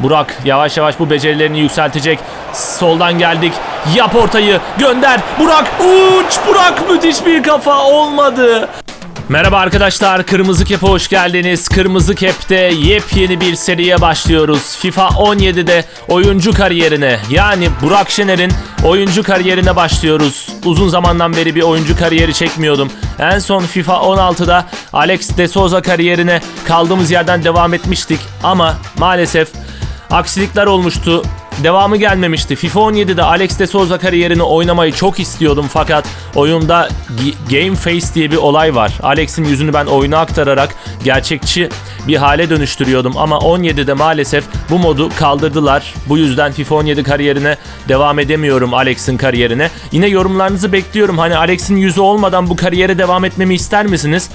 Burak yavaş yavaş bu becerilerini yükseltecek. Soldan geldik. Yap ortayı. Gönder. Burak uç. Burak müthiş bir kafa olmadı. Merhaba arkadaşlar, Kırmızı Kep'e hoş geldiniz. Kırmızı Kep'te yepyeni bir seriye başlıyoruz. FIFA 17'de oyuncu kariyerine yani Burak Şener'in oyuncu kariyerine başlıyoruz. Uzun zamandan beri bir oyuncu kariyeri çekmiyordum. En son FIFA 16'da Alex de Souza kariyerine kaldığımız yerden devam etmiştik ama maalesef aksilikler olmuştu. Devamı gelmemişti. FIFA 17'de Alex de Souza kariyerini oynamayı çok istiyordum fakat oyunda Game Face diye bir olay var. Alex'in yüzünü ben oyuna aktararak gerçekçi bir hale dönüştürüyordum ama 17'de maalesef bu modu kaldırdılar. Bu yüzden FIFA 17 kariyerine devam edemiyorum Alex'in kariyerine. Yine yorumlarınızı bekliyorum. Hani Alex'in yüzü olmadan bu kariyere devam etmemi ister misiniz?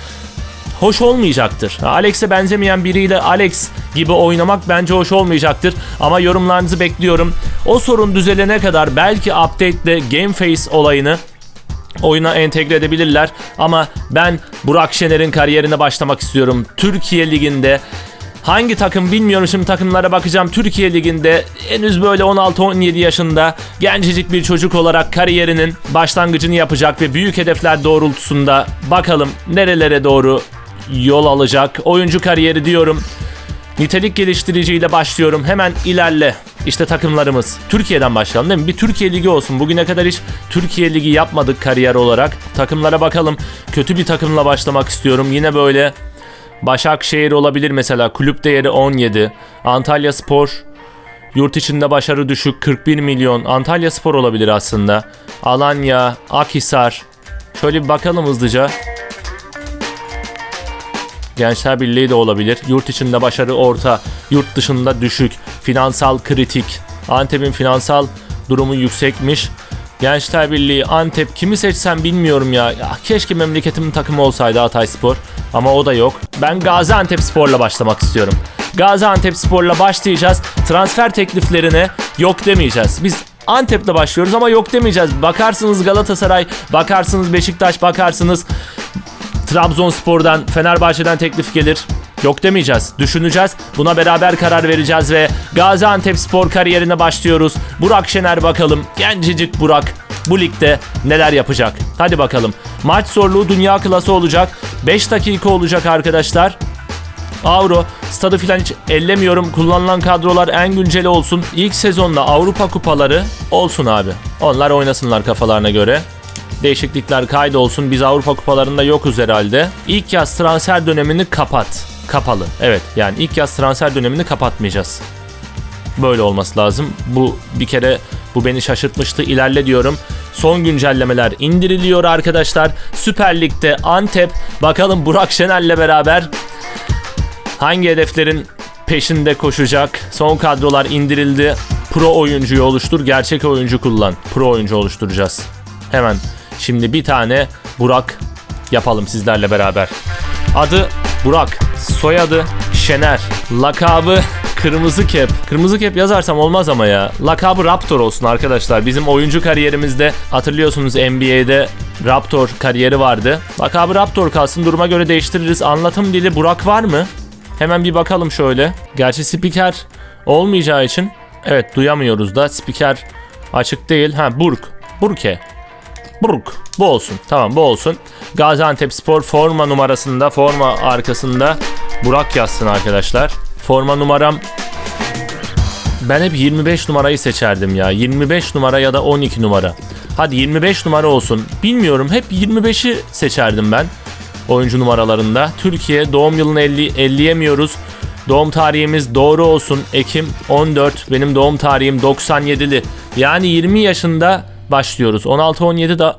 Hoş olmayacaktır. Alex'e benzemeyen biriyle Alex gibi oynamak bence hoş olmayacaktır. Ama yorumlarınızı bekliyorum. O sorun düzelene kadar belki update'le Game Face olayını oyuna entegre edebilirler. Ama ben Burak Şener'in kariyerine başlamak istiyorum. Türkiye Ligi'nde Hangi takım bilmiyorum şimdi takımlara bakacağım. Türkiye Ligi'nde henüz böyle 16-17 yaşında gencecik bir çocuk olarak kariyerinin başlangıcını yapacak ve büyük hedefler doğrultusunda bakalım nerelere doğru yol alacak. Oyuncu kariyeri diyorum. Nitelik geliştiriciyle başlıyorum. Hemen ilerle. İşte takımlarımız. Türkiye'den başlayalım değil mi? Bir Türkiye Ligi olsun. Bugüne kadar hiç Türkiye Ligi yapmadık kariyer olarak. Takımlara bakalım. Kötü bir takımla başlamak istiyorum. Yine böyle Başakşehir olabilir mesela. Kulüp değeri 17. Antalya Spor Yurt içinde başarı düşük 41 milyon. Antalya Spor olabilir aslında. Alanya, Akhisar. Şöyle bir bakalım hızlıca. Gençler Birliği de olabilir. Yurt içinde başarı orta, yurt dışında düşük. Finansal kritik. Antep'in finansal durumu yüksekmiş. Gençler Birliği, Antep kimi seçsem bilmiyorum ya. ya keşke memleketimin takımı olsaydı Hatayspor. Ama o da yok. Ben Gaziantep Spor'la başlamak istiyorum. Gaziantep Spor'la başlayacağız. Transfer tekliflerine yok demeyeceğiz. Biz Antep'le başlıyoruz ama yok demeyeceğiz. Bakarsınız Galatasaray, bakarsınız Beşiktaş, bakarsınız Trabzonspor'dan, Fenerbahçe'den teklif gelir. Yok demeyeceğiz. Düşüneceğiz. Buna beraber karar vereceğiz ve Gaziantep Spor kariyerine başlıyoruz. Burak Şener bakalım. Gencecik Burak bu ligde neler yapacak? Hadi bakalım. Maç zorluğu dünya klası olacak. 5 dakika olacak arkadaşlar. Avro, stadı filan hiç ellemiyorum. Kullanılan kadrolar en günceli olsun. İlk sezonda Avrupa kupaları olsun abi. Onlar oynasınlar kafalarına göre. Değişiklikler kaydolsun. Biz Avrupa kupalarında yokuz herhalde. İlk yaz transfer dönemini kapat. Kapalı. Evet yani ilk yaz transfer dönemini kapatmayacağız. Böyle olması lazım. Bu bir kere bu beni şaşırtmıştı. İlerle diyorum. Son güncellemeler indiriliyor arkadaşlar. Süper Lig'de Antep bakalım Burak Şener'le beraber hangi hedeflerin peşinde koşacak? Son kadrolar indirildi. Pro oyuncuyu oluştur, gerçek oyuncu kullan. Pro oyuncu oluşturacağız. Hemen şimdi bir tane Burak yapalım sizlerle beraber. Adı Burak, soyadı Şener, lakabı Kırmızı Kep. Kırmızı Kep yazarsam olmaz ama ya. Lakabı Raptor olsun arkadaşlar. Bizim oyuncu kariyerimizde hatırlıyorsunuz NBA'de Raptor kariyeri vardı. Lakabı Raptor kalsın duruma göre değiştiririz. Anlatım dili Burak var mı? Hemen bir bakalım şöyle. Gerçi spiker olmayacağı için evet duyamıyoruz da spiker açık değil. Ha Burk. Burke. Burk. Bu olsun. Tamam bu olsun. Gaziantep Spor forma numarasında forma arkasında Burak yazsın arkadaşlar. Forma numaram ben hep 25 numarayı seçerdim ya. 25 numara ya da 12 numara. Hadi 25 numara olsun. Bilmiyorum hep 25'i seçerdim ben oyuncu numaralarında. Türkiye doğum yılını 50 elleyemiyoruz. Doğum tarihimiz doğru olsun. Ekim 14. Benim doğum tarihim 97'li. Yani 20 yaşında başlıyoruz. 16-17 da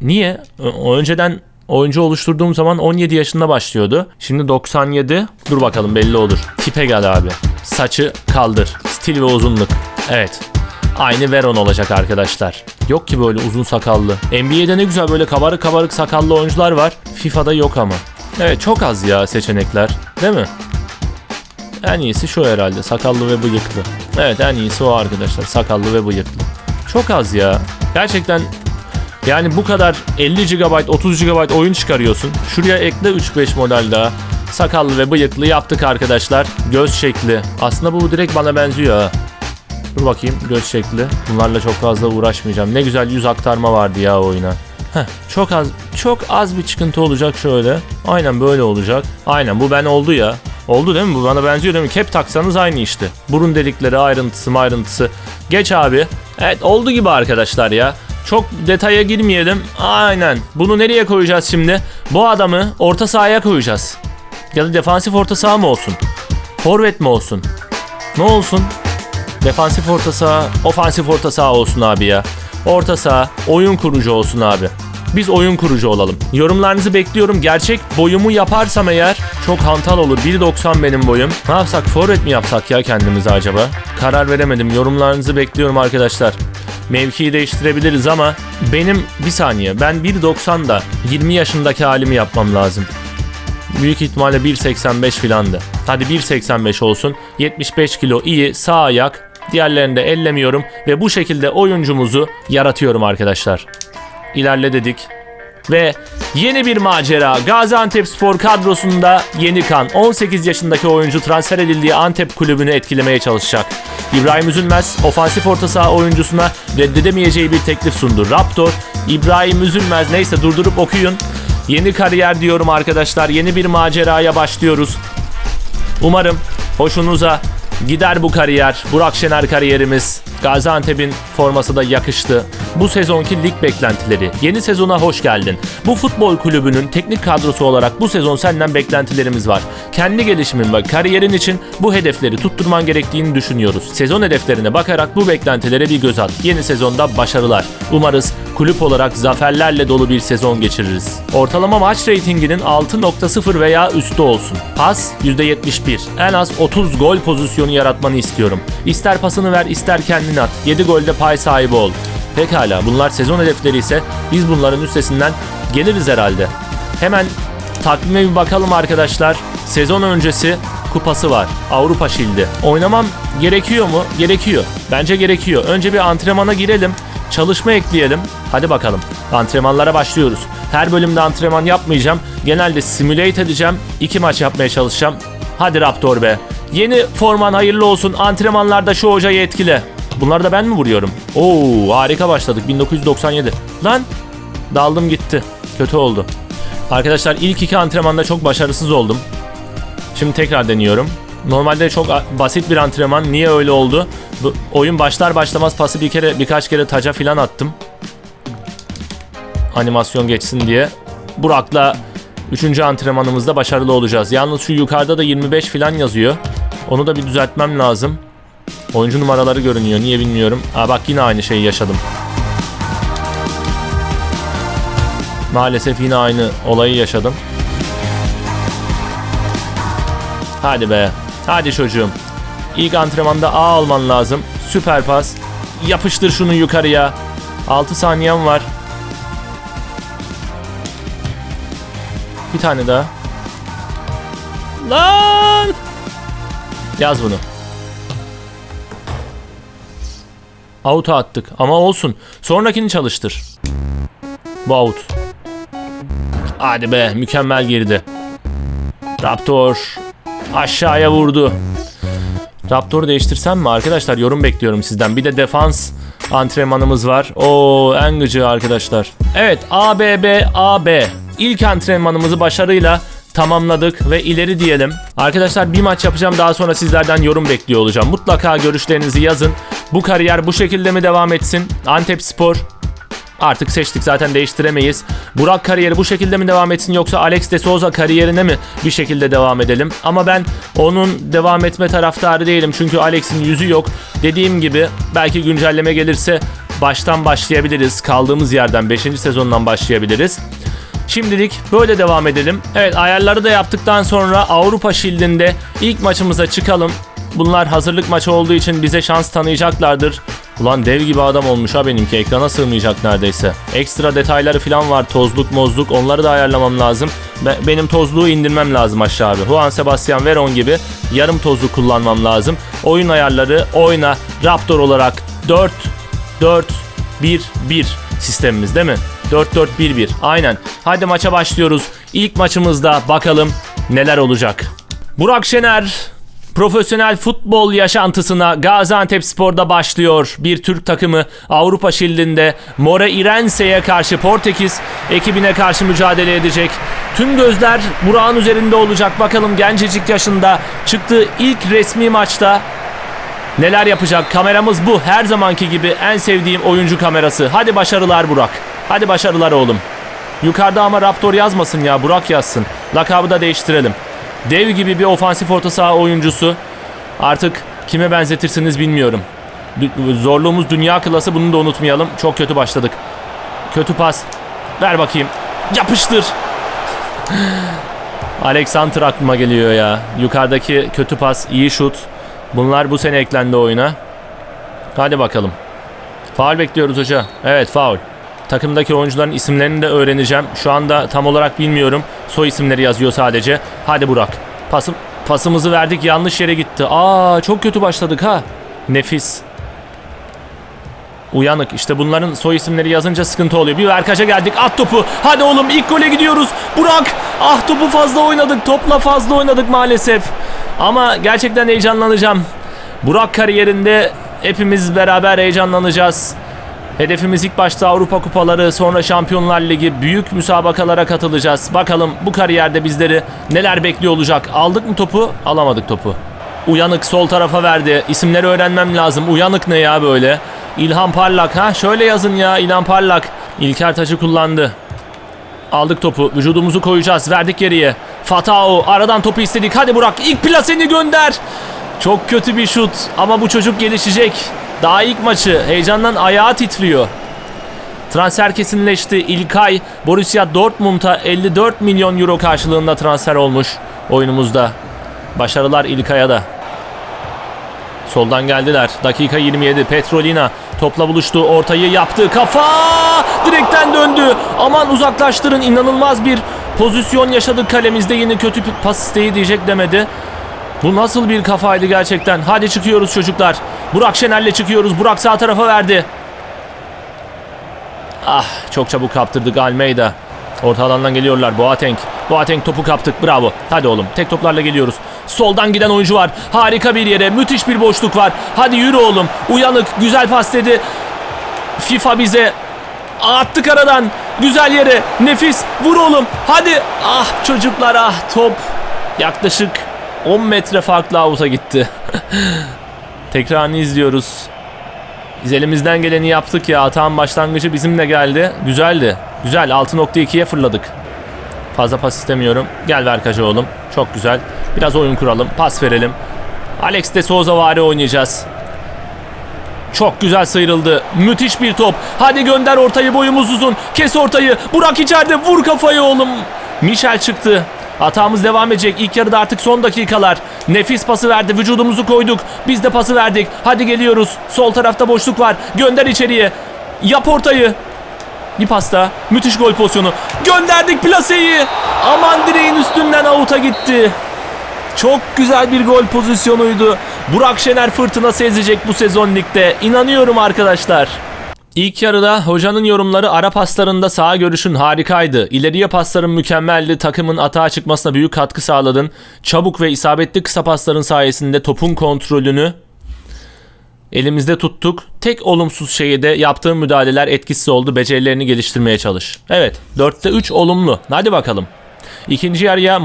niye? Önceden oyuncu oluşturduğum zaman 17 yaşında başlıyordu. Şimdi 97. Dur bakalım belli olur. Tipe gel abi. Saçı kaldır. Stil ve uzunluk. Evet. Aynı Veron olacak arkadaşlar. Yok ki böyle uzun sakallı. NBA'de ne güzel böyle kabarık kabarık sakallı oyuncular var. FIFA'da yok ama. Evet çok az ya seçenekler. Değil mi? En iyisi şu herhalde. Sakallı ve bıyıklı. Evet en iyisi o arkadaşlar. Sakallı ve bıyıklı. Çok az ya. Gerçekten yani bu kadar 50 GB 30 GB oyun çıkarıyorsun. Şuraya ekle 3-5 model daha. Sakallı ve bıyıklı yaptık arkadaşlar. Göz şekli. Aslında bu direkt bana benziyor ha. Dur bakayım göz şekli. Bunlarla çok fazla uğraşmayacağım. Ne güzel yüz aktarma vardı ya oyuna. Heh, çok az çok az bir çıkıntı olacak şöyle. Aynen böyle olacak. Aynen bu ben oldu ya. Oldu değil mi? Bu bana benziyor değil mi? Kep taksanız aynı işte. Burun delikleri ayrıntısı ayrıntısı. Geç abi. Evet oldu gibi arkadaşlar ya. Çok detaya girmeyelim. Aynen. Bunu nereye koyacağız şimdi? Bu adamı orta sahaya koyacağız. Ya da defansif orta saha mı olsun? Forvet mi olsun? Ne olsun? Defansif orta saha, ofansif orta saha olsun abi ya. Orta saha, oyun kurucu olsun abi. Biz oyun kurucu olalım. Yorumlarınızı bekliyorum. Gerçek boyumu yaparsam eğer çok hantal olur. 1.90 benim boyum. Ne yapsak? Forvet mi yapsak ya kendimize acaba? Karar veremedim. Yorumlarınızı bekliyorum arkadaşlar. Mevkiyi değiştirebiliriz ama benim bir saniye ben 1.90'da 20 yaşındaki halimi yapmam lazım. Büyük ihtimalle 1.85 filandı. Hadi 1.85 olsun. 75 kilo iyi sağ ayak. Diğerlerini de ellemiyorum ve bu şekilde oyuncumuzu yaratıyorum arkadaşlar. İlerle dedik. Ve yeni bir macera. Gaziantep Spor kadrosunda yeni kan. 18 yaşındaki oyuncu transfer edildiği Antep kulübünü etkilemeye çalışacak. İbrahim Üzülmez ofansif orta saha oyuncusuna reddedemeyeceği bir teklif sundu. Raptor, İbrahim Üzülmez neyse durdurup okuyun. Yeni kariyer diyorum arkadaşlar. Yeni bir maceraya başlıyoruz. Umarım hoşunuza gider bu kariyer. Burak Şener kariyerimiz. Gaziantep'in forması da yakıştı. Bu sezonki lig beklentileri. Yeni sezona hoş geldin. Bu futbol kulübünün teknik kadrosu olarak bu sezon senden beklentilerimiz var. Kendi gelişimin ve kariyerin için bu hedefleri tutturman gerektiğini düşünüyoruz. Sezon hedeflerine bakarak bu beklentilere bir göz at. Yeni sezonda başarılar. Umarız kulüp olarak zaferlerle dolu bir sezon geçiririz. Ortalama maç reytinginin 6.0 veya üstü olsun. Pas %71. En az 30 gol pozisyonu yaratmanı istiyorum. İster pasını ver ister kendini at. 7 golde pay sahibi ol. Pekala bunlar sezon hedefleri ise biz bunların üstesinden geliriz herhalde. Hemen takvime bir bakalım arkadaşlar. Sezon öncesi kupası var. Avrupa Şildi. Oynamam gerekiyor mu? Gerekiyor. Bence gerekiyor. Önce bir antrenmana girelim. Çalışma ekleyelim. Hadi bakalım. Antrenmanlara başlıyoruz. Her bölümde antrenman yapmayacağım. Genelde simulate edeceğim. İki maç yapmaya çalışacağım. Hadi Raptor be. Yeni forman hayırlı olsun. Antrenmanlarda şu hocayı etkile. Bunları da ben mi vuruyorum? Oo harika başladık. 1997. Lan daldım gitti. Kötü oldu. Arkadaşlar ilk iki antrenmanda çok başarısız oldum. Şimdi tekrar deniyorum. Normalde çok basit bir antrenman. Niye öyle oldu? Bu, oyun başlar başlamaz pası bir kere birkaç kere taca filan attım. Animasyon geçsin diye. Burak'la 3. antrenmanımızda başarılı olacağız. Yalnız şu yukarıda da 25 filan yazıyor. Onu da bir düzeltmem lazım. Oyuncu numaraları görünüyor. Niye bilmiyorum. Aa bak yine aynı şeyi yaşadım. Maalesef yine aynı olayı yaşadım. Hadi be. Hadi çocuğum. İlk antrenmanda A alman lazım. Süper pas. Yapıştır şunu yukarıya. 6 saniyem var. Bir tane daha. Lan! Yaz bunu. Out'a attık ama olsun. Sonrakini çalıştır. Bu out. Hadi be mükemmel girdi. Raptor aşağıya vurdu. Raptor'u değiştirsem mi? Arkadaşlar yorum bekliyorum sizden. Bir de defans antrenmanımız var. Oo en gıcı arkadaşlar. Evet ABB AB. İlk antrenmanımızı başarıyla tamamladık ve ileri diyelim. Arkadaşlar bir maç yapacağım daha sonra sizlerden yorum bekliyor olacağım. Mutlaka görüşlerinizi yazın. Bu kariyer bu şekilde mi devam etsin? Antep Spor Artık seçtik zaten değiştiremeyiz. Burak kariyeri bu şekilde mi devam etsin yoksa Alex de Souza kariyerine mi bir şekilde devam edelim? Ama ben onun devam etme taraftarı değilim çünkü Alex'in yüzü yok. Dediğim gibi belki güncelleme gelirse baştan başlayabiliriz. Kaldığımız yerden 5. sezondan başlayabiliriz. Şimdilik böyle devam edelim. Evet ayarları da yaptıktan sonra Avrupa Shield'inde ilk maçımıza çıkalım. Bunlar hazırlık maçı olduğu için bize şans tanıyacaklardır. Ulan dev gibi adam olmuş ha benimki ekrana sığmayacak neredeyse. Ekstra detayları falan var tozluk mozluk onları da ayarlamam lazım. Be- benim tozluğu indirmem lazım aşağı abi. Juan Sebastian Veron gibi yarım tozlu kullanmam lazım. Oyun ayarları oyna Raptor olarak 4 4 1 1 sistemimiz değil mi? 4-4-1-1 aynen. Hadi maça başlıyoruz. İlk maçımızda bakalım neler olacak. Burak Şener profesyonel futbol yaşantısına Gaziantep Spor'da başlıyor. Bir Türk takımı Avrupa Şildi'nde Mora Irense'ye karşı Portekiz ekibine karşı mücadele edecek. Tüm gözler Burak'ın üzerinde olacak. Bakalım gencecik yaşında çıktığı ilk resmi maçta neler yapacak? Kameramız bu. Her zamanki gibi en sevdiğim oyuncu kamerası. Hadi başarılar Burak. Hadi başarılar oğlum. Yukarıda ama Raptor yazmasın ya Burak yazsın. Lakabı da değiştirelim. Dev gibi bir ofansif orta saha oyuncusu. Artık kime benzetirsiniz bilmiyorum. Zorluğumuz dünya klası bunu da unutmayalım. Çok kötü başladık. Kötü pas. Ver bakayım. Yapıştır. Alexander aklıma geliyor ya. Yukarıdaki kötü pas, iyi şut. Bunlar bu sene eklendi oyuna. Hadi bakalım. Faul bekliyoruz hoca. Evet faul. Takımdaki oyuncuların isimlerini de öğreneceğim. Şu anda tam olarak bilmiyorum. Soy isimleri yazıyor sadece. Hadi Burak. Pasım, pasımızı verdik yanlış yere gitti. Aa çok kötü başladık ha. Nefis. Uyanık. İşte bunların soy isimleri yazınca sıkıntı oluyor. Bir verkaca geldik. At topu. Hadi oğlum ilk gole gidiyoruz. Burak. Ah topu fazla oynadık. Topla fazla oynadık maalesef. Ama gerçekten heyecanlanacağım. Burak kariyerinde hepimiz beraber heyecanlanacağız. Hedefimiz ilk başta Avrupa Kupaları, sonra Şampiyonlar Ligi, büyük müsabakalara katılacağız. Bakalım bu kariyerde bizleri neler bekliyor olacak. Aldık mı topu? Alamadık topu. Uyanık sol tarafa verdi. İsimleri öğrenmem lazım. Uyanık ne ya böyle? İlhan Parlak ha şöyle yazın ya İlhan Parlak. İlker taçı kullandı. Aldık topu. Vücudumuzu koyacağız. Verdik geriye. Fatao aradan topu istedik. Hadi Burak ilk plaseni gönder. Çok kötü bir şut ama bu çocuk gelişecek. Daha ilk maçı heyecandan ayağı titriyor. Transfer kesinleşti. İlkay Borussia Dortmund'a 54 milyon euro karşılığında transfer olmuş oyunumuzda. Başarılar İlkay'a da. Soldan geldiler. Dakika 27. Petrolina topla buluştu. Ortayı yaptı. Kafa! Direkten döndü. Aman uzaklaştırın. İnanılmaz bir pozisyon yaşadık kalemizde. Yine kötü pas isteği diyecek demedi. Bu nasıl bir kafaydı gerçekten. Hadi çıkıyoruz çocuklar. Burak Şener'le çıkıyoruz. Burak sağ tarafa verdi. Ah çok çabuk kaptırdık Almeida. Orta alandan geliyorlar. Boateng. Boateng topu kaptık. Bravo. Hadi oğlum. Tek toplarla geliyoruz. Soldan giden oyuncu var. Harika bir yere. Müthiş bir boşluk var. Hadi yürü oğlum. Uyanık. Güzel pas dedi. FIFA bize attık aradan. Güzel yere. Nefis. Vur oğlum. Hadi. Ah çocuklar ah. Top yaklaşık 10 metre farklı avuta gitti. Tekrarını izliyoruz. Biz elimizden geleni yaptık ya. Atağın başlangıcı bizimle geldi. Güzeldi. Güzel. 6.2'ye fırladık. Fazla pas istemiyorum. Gel Verkaca oğlum. Çok güzel. Biraz oyun kuralım. Pas verelim. Alex de Souza vari oynayacağız. Çok güzel sıyrıldı. Müthiş bir top. Hadi gönder ortayı boyumuz uzun. Kes ortayı. Burak içeride. Vur kafayı oğlum. Michel çıktı. Hatamız devam edecek. İlk yarıda artık son dakikalar. Nefis pası verdi. Vücudumuzu koyduk. Biz de pası verdik. Hadi geliyoruz. Sol tarafta boşluk var. Gönder içeriye. Yap ortayı. Bir pasta. Müthiş gol pozisyonu. Gönderdik plaseyi. Aman direğin üstünden avuta gitti. Çok güzel bir gol pozisyonuydu. Burak Şener fırtınası ezecek bu sezon ligde. İnanıyorum arkadaşlar. İlk yarıda hocanın yorumları ara paslarında sağa görüşün harikaydı. İleriye pasların mükemmeldi. Takımın atağa çıkmasına büyük katkı sağladın. Çabuk ve isabetli kısa pasların sayesinde topun kontrolünü elimizde tuttuk. Tek olumsuz şeyi de yaptığın müdahaleler etkisiz oldu. Becerilerini geliştirmeye çalış. Evet 4'te 3 olumlu. Hadi bakalım. İkinci yarıya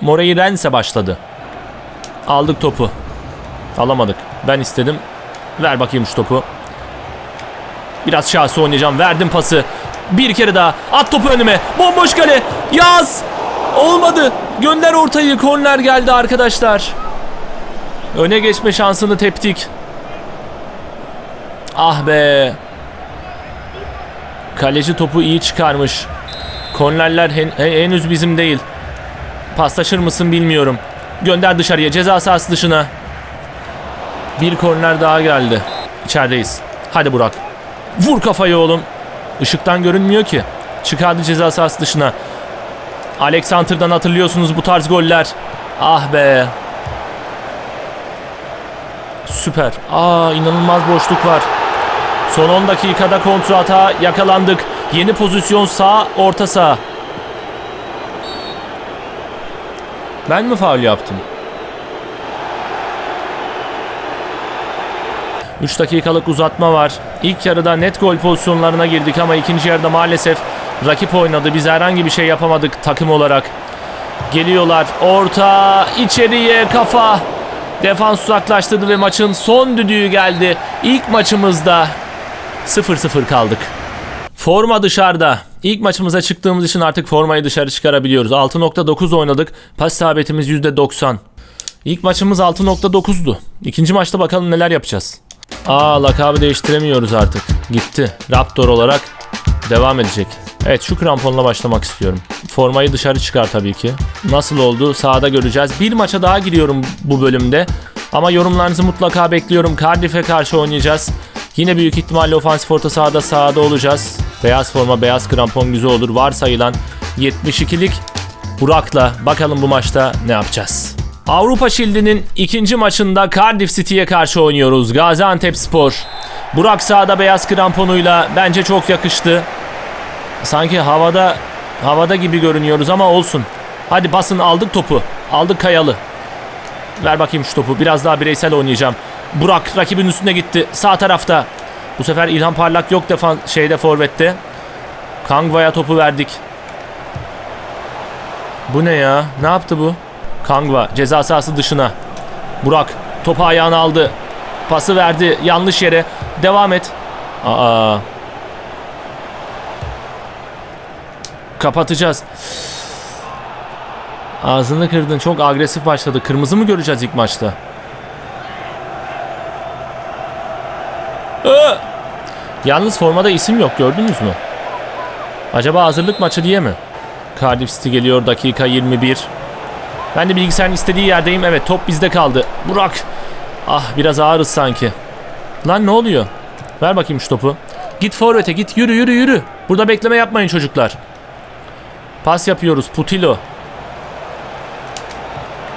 Moreirense, başladı. Aldık topu. Alamadık. Ben istedim. Ver bakayım şu topu. Biraz şahsi oynayacağım. Verdim pası. Bir kere daha. At topu önüme. Bomboş kale. Yaz. Olmadı. Gönder ortayı. Korner geldi arkadaşlar. Öne geçme şansını teptik. Ah be. Kaleci topu iyi çıkarmış. Kornerler hen- he- henüz bizim değil. Paslaşır mısın bilmiyorum. Gönder dışarıya. Ceza sahası dışına. Bir korner daha geldi. İçerideyiz. Hadi Burak. Vur kafayı oğlum. Işıktan görünmüyor ki. Çıkardı ceza sahası dışına. Alexander'dan hatırlıyorsunuz bu tarz goller. Ah be. Süper. Aa inanılmaz boşluk var. Son 10 dakikada kontra hata yakalandık. Yeni pozisyon sağ orta sağ. Ben mi faul yaptım? 3 dakikalık uzatma var. İlk yarıda net gol pozisyonlarına girdik ama ikinci yarıda maalesef rakip oynadı. Biz herhangi bir şey yapamadık takım olarak. Geliyorlar. Orta içeriye kafa. Defans uzaklaştırdı ve maçın son düdüğü geldi. İlk maçımızda 0-0 kaldık. Forma dışarıda. İlk maçımıza çıktığımız için artık formayı dışarı çıkarabiliyoruz. 6.9 oynadık. Pas isabetimiz %90. İlk maçımız 6.9'du. İkinci maçta bakalım neler yapacağız. Aa lakabı değiştiremiyoruz artık. Gitti. Raptor olarak devam edecek. Evet şu kramponla başlamak istiyorum. Formayı dışarı çıkar tabii ki. Nasıl oldu sahada göreceğiz. Bir maça daha giriyorum bu bölümde. Ama yorumlarınızı mutlaka bekliyorum. Cardiff'e karşı oynayacağız. Yine büyük ihtimalle ofansif orta sahada sahada olacağız. Beyaz forma, beyaz krampon güzel olur. Varsayılan 72'lik Burak'la bakalım bu maçta ne yapacağız. Avrupa Şildi'nin ikinci maçında Cardiff City'ye karşı oynuyoruz. Gaziantep Spor. Burak sahada beyaz kramponuyla bence çok yakıştı. Sanki havada havada gibi görünüyoruz ama olsun. Hadi basın aldık topu. Aldık Kayalı. Ver bakayım şu topu. Biraz daha bireysel oynayacağım. Burak rakibin üstüne gitti. Sağ tarafta. Bu sefer İlhan Parlak yok defan şeyde forvette. Kangva'ya topu verdik. Bu ne ya? Ne yaptı bu? Kangva ceza sahası dışına. Burak topu ayağına aldı. Pası verdi yanlış yere. Devam et. Aa. Kapatacağız. Ağzını kırdın. Çok agresif başladı. Kırmızı mı göreceğiz ilk maçta? Aa! Yalnız formada isim yok gördünüz mü? Acaba hazırlık maçı diye mi? Cardiff City geliyor dakika 21. Ben de bilgisayarın istediği yerdeyim. Evet top bizde kaldı. Burak. Ah biraz ağırız sanki. Lan ne oluyor? Ver bakayım şu topu. Git forvete git yürü yürü yürü. Burada bekleme yapmayın çocuklar. Pas yapıyoruz Putilo.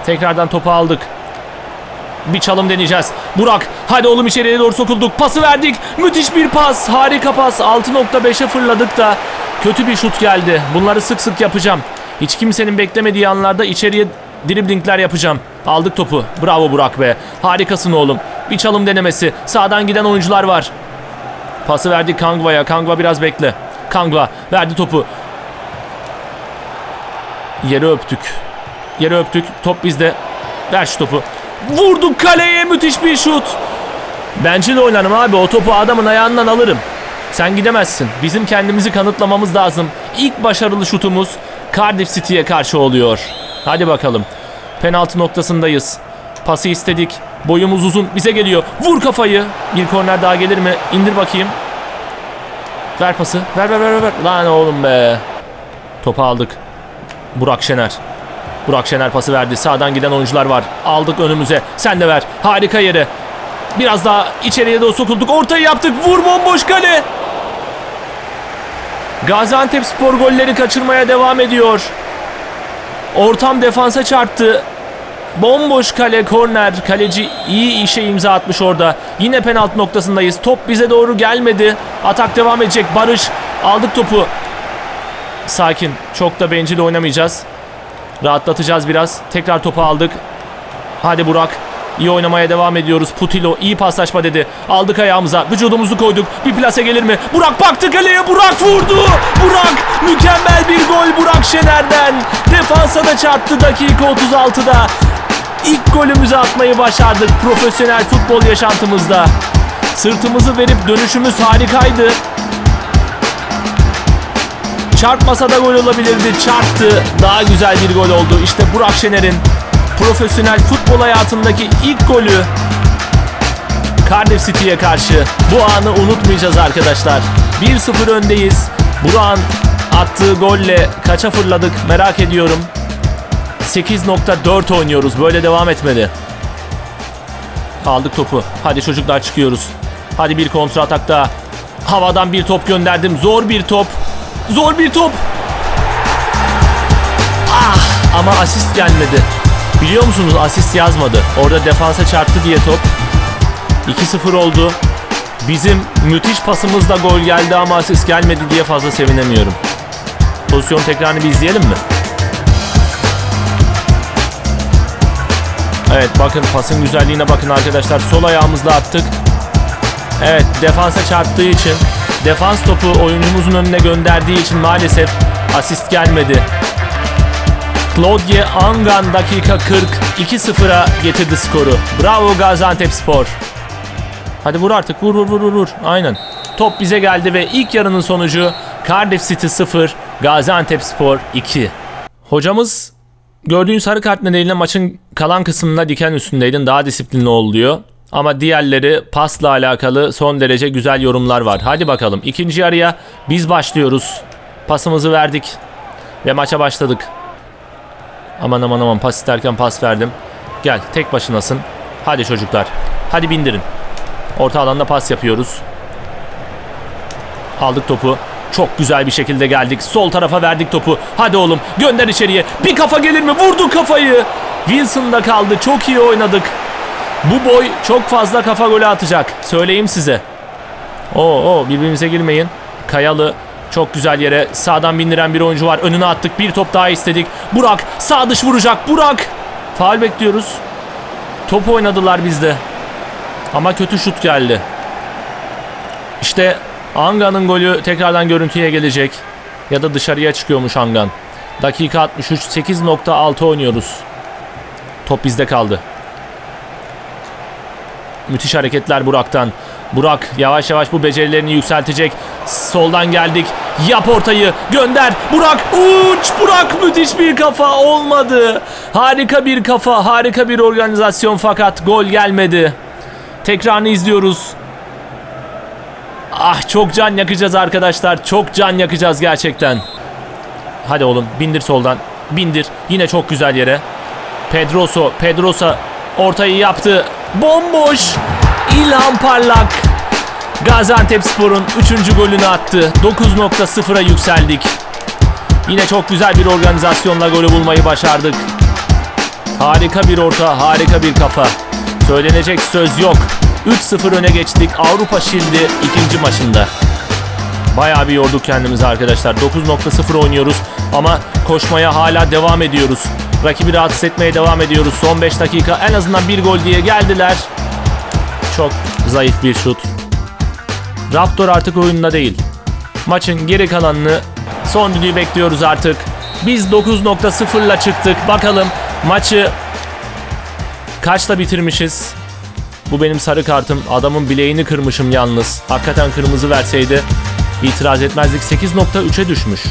Tekrardan topu aldık. Bir çalım deneyeceğiz. Burak hadi oğlum içeriye doğru sokulduk. Pası verdik. Müthiş bir pas. Harika pas. 6.5'e fırladık da kötü bir şut geldi. Bunları sık sık yapacağım. Hiç kimsenin beklemediği anlarda içeriye driblingler yapacağım. Aldık topu. Bravo Burak be. Harikasın oğlum. Bir çalım denemesi. Sağdan giden oyuncular var. Pası verdik Kangva'ya. Kangva biraz bekle. Kangva verdi topu. Yeri öptük. Yeri öptük. Top bizde. Ver şu topu. Vurduk kaleye müthiş bir şut. Bence de oynarım abi. O topu adamın ayağından alırım. Sen gidemezsin. Bizim kendimizi kanıtlamamız lazım. İlk başarılı şutumuz Cardiff City'ye karşı oluyor. Hadi bakalım. Penaltı noktasındayız. Pası istedik. Boyumuz uzun. Bize geliyor. Vur kafayı. Bir korner daha gelir mi? İndir bakayım. Ver pası. Ver ver ver ver. Lan oğlum be. Topu aldık. Burak Şener. Burak Şener pası verdi. Sağdan giden oyuncular var. Aldık önümüze. Sen de ver. Harika yere. Biraz daha içeriye doğru sokulduk. Ortayı yaptık. Vur bomboş kale. Gaziantep spor golleri kaçırmaya devam ediyor. Ortam defansa çarptı. Bomboş kale korner. Kaleci iyi işe imza atmış orada. Yine penaltı noktasındayız. Top bize doğru gelmedi. Atak devam edecek. Barış aldık topu. Sakin. Çok da bencil oynamayacağız. Rahatlatacağız biraz. Tekrar topu aldık. Hadi Burak. İyi oynamaya devam ediyoruz. Putilo iyi paslaşma dedi. Aldık ayağımıza. Vücudumuzu koyduk. Bir plase gelir mi? Burak baktı kaleye. Burak vurdu. Burak mükemmel bir gol Burak Şener'den. Defansa da çarptı dakika 36'da. İlk golümüzü atmayı başardık profesyonel futbol yaşantımızda. Sırtımızı verip dönüşümüz harikaydı. Çarpmasa da gol olabilirdi. Çarptı. Daha güzel bir gol oldu. İşte Burak Şener'in profesyonel futbol hayatındaki ilk golü Cardiff City'ye karşı. Bu anı unutmayacağız arkadaşlar. 1-0 öndeyiz. Burak'ın attığı golle kaça fırladık merak ediyorum. 8.4 oynuyoruz. Böyle devam etmeli. Aldık topu. Hadi çocuklar çıkıyoruz. Hadi bir kontra atak daha. Havadan bir top gönderdim. Zor bir top. Zor bir top. Ah ama asist gelmedi. Biliyor musunuz asist yazmadı. Orada defansa çarptı diye top. 2-0 oldu. Bizim müthiş pasımızda gol geldi ama asist gelmedi diye fazla sevinemiyorum. Pozisyon tekrarını bir izleyelim mi? Evet bakın pasın güzelliğine bakın arkadaşlar. Sol ayağımızla attık. Evet defansa çarptığı için defans topu oyuncumuzun önüne gönderdiği için maalesef asist gelmedi. Claudia Angan dakika 40 2-0'a getirdi skoru. Bravo Gaziantepspor. Hadi vur artık vur vur vur vur. Aynen. Top bize geldi ve ilk yarının sonucu Cardiff City 0, Gaziantepspor 2. Hocamız gördüğün sarı kart nedeniyle maçın kalan kısmında diken üstündeydin. Daha disiplinli ol diyor. Ama diğerleri pasla alakalı son derece güzel yorumlar var. Hadi bakalım ikinci yarıya biz başlıyoruz. Pasımızı verdik ve maça başladık. Aman aman aman pas isterken pas verdim. Gel tek başınasın. Hadi çocuklar. Hadi bindirin. Orta alanda pas yapıyoruz. Aldık topu. Çok güzel bir şekilde geldik. Sol tarafa verdik topu. Hadi oğlum gönder içeriye. Bir kafa gelir mi? Vurdu kafayı. Wilson'da kaldı. Çok iyi oynadık. Bu boy çok fazla kafa golü atacak. Söyleyeyim size. Oo, oo birbirimize girmeyin. Kayalı çok güzel yere sağdan bindiren bir oyuncu var. Önüne attık. Bir top daha istedik. Burak sağ dış vuracak. Burak. Faal bekliyoruz. Top oynadılar bizde. Ama kötü şut geldi. İşte Anga'nın golü tekrardan görüntüye gelecek. Ya da dışarıya çıkıyormuş Angan. Dakika 63 8.6 oynuyoruz. Top bizde kaldı. Müthiş hareketler Burak'tan. Burak yavaş yavaş bu becerilerini yükseltecek. Soldan geldik. Yap ortayı. Gönder. Burak. Uç. Burak müthiş bir kafa. Olmadı. Harika bir kafa. Harika bir organizasyon fakat gol gelmedi. Tekrarını izliyoruz. Ah çok can yakacağız arkadaşlar. Çok can yakacağız gerçekten. Hadi oğlum bindir soldan. Bindir. Yine çok güzel yere. Pedroso. Pedrosa ortayı yaptı. Bomboş. İlhan Parlak. Gaziantepspor'un 3. golünü attı. 9.0'a yükseldik. Yine çok güzel bir organizasyonla golü bulmayı başardık. Harika bir orta, harika bir kafa. Söylenecek söz yok. 3-0 öne geçtik Avrupa Şildi ikinci maçında. Bayağı bir yorduk kendimizi arkadaşlar. 9.0 oynuyoruz ama koşmaya hala devam ediyoruz. Rakibi rahatsız etmeye devam ediyoruz. Son 5 dakika en azından bir gol diye geldiler. Çok zayıf bir şut. Raptor artık oyunda değil. Maçın geri kalanını son düdüğü bekliyoruz artık. Biz 9.0 ile çıktık. Bakalım maçı kaçta bitirmişiz? Bu benim sarı kartım. Adamın bileğini kırmışım yalnız. Hakikaten kırmızı verseydi itiraz etmezdik. 8.3'e düşmüş.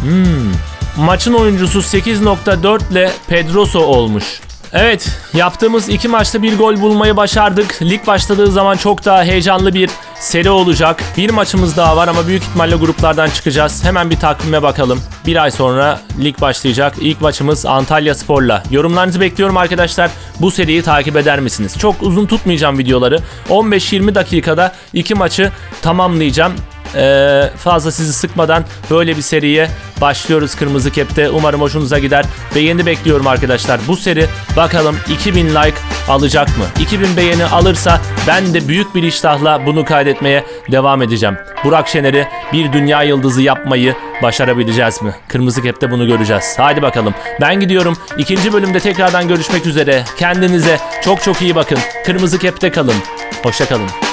Hmm. Maçın oyuncusu 8.4 ile Pedroso olmuş. Evet, yaptığımız iki maçta bir gol bulmayı başardık. Lig başladığı zaman çok daha heyecanlı bir seri olacak. Bir maçımız daha var ama büyük ihtimalle gruplardan çıkacağız. Hemen bir takvime bakalım. Bir ay sonra lig başlayacak. İlk maçımız Antalya Spor'la. Yorumlarınızı bekliyorum arkadaşlar. Bu seriyi takip eder misiniz? Çok uzun tutmayacağım videoları. 15-20 dakikada iki maçı tamamlayacağım. Ee, fazla sizi sıkmadan böyle bir seriye başlıyoruz Kırmızı Kep'te. Umarım hoşunuza gider. Beğeni bekliyorum arkadaşlar. Bu seri bakalım 2000 like alacak mı? 2000 beğeni alırsa ben de büyük bir iştahla bunu kaydetmeye devam edeceğim. Burak Şener'i bir dünya yıldızı yapmayı başarabileceğiz mi? Kırmızı Kep'te bunu göreceğiz. Hadi bakalım. Ben gidiyorum. İkinci bölümde tekrardan görüşmek üzere. Kendinize çok çok iyi bakın. Kırmızı Kep'te kalın. Hoşça kalın.